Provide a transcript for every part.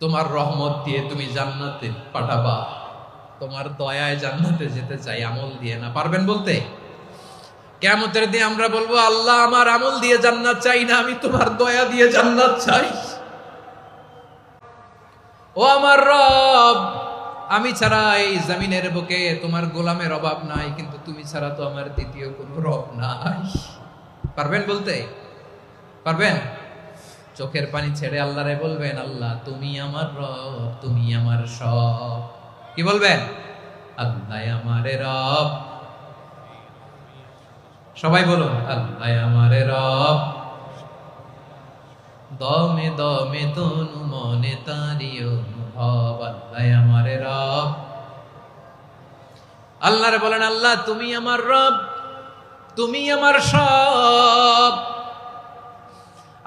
তোমার রহমত দিয়ে তুমি জান্নাতে পাঠাবা। তোমার দয়ায় জান্নাতে যেতে চাই, আমল দিয়ে না। পারবেন বলতে? কেমতের দিয়ে আমরা বলব, আল্লাহ আমার আমল দিয়ে জান্নাত চাই না, আমি তোমার দয়া দিয়ে জান্নাত চাই। ও আমার রব, আমি ছাড়া এই জমিনের বুকে তোমার গোলামের অভাব নাই, কিন্তু তুমি ছাড়া তো আমার দ্বিতীয় কোনো রব নাই। পারবেন বলতে? পারবেন? চোখের পানি ছেড়ে আল্লাহরে বলবেন, আল্লাহ, তুমি আমার রব, তুমি আমার সব। কি বলবেন? আল্লাহ আমারে রব। সবাই বলুন, আল্লাহ আমারে রব। দমে দমে তনু মনে তারি অনুভব, আল্লাহ আমারে রব। আল্লাহরে বলেন, আল্লাহ, তুমি আমার রব, তুমি আমার সব।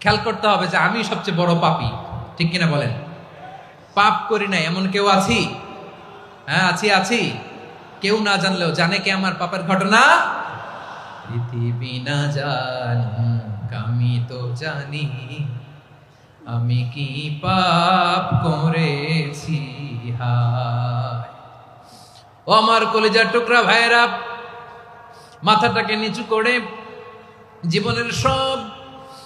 খেয়াল করতে হবে যে আমি সবচেয়ে বড় পাপি। ঠিক কিনা বলেন? পাপ করি নাই, এমন কেউ আছি? হ্যাঁ আছি আছি। কেউ না জানলেও জানে কে আমার পাপের ঘটনা? পৃথিবী না জানুক, আমি তো জানি আমি কি পাপ করেছি ও আমার কলেজার টুকরা ভাইয়েরা, মাথাটাকে নিচু করে জীবনের সব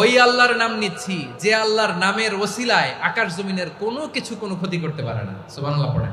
ওই আল্লাহর নাম নিচ্ছি, যে আল্লাহর নামের ওসিলায় আকাশ জমিনের কোনো কিছু কোনো ক্ষতি করতে পারে না। সুবহানাল্লাহ পড়েন।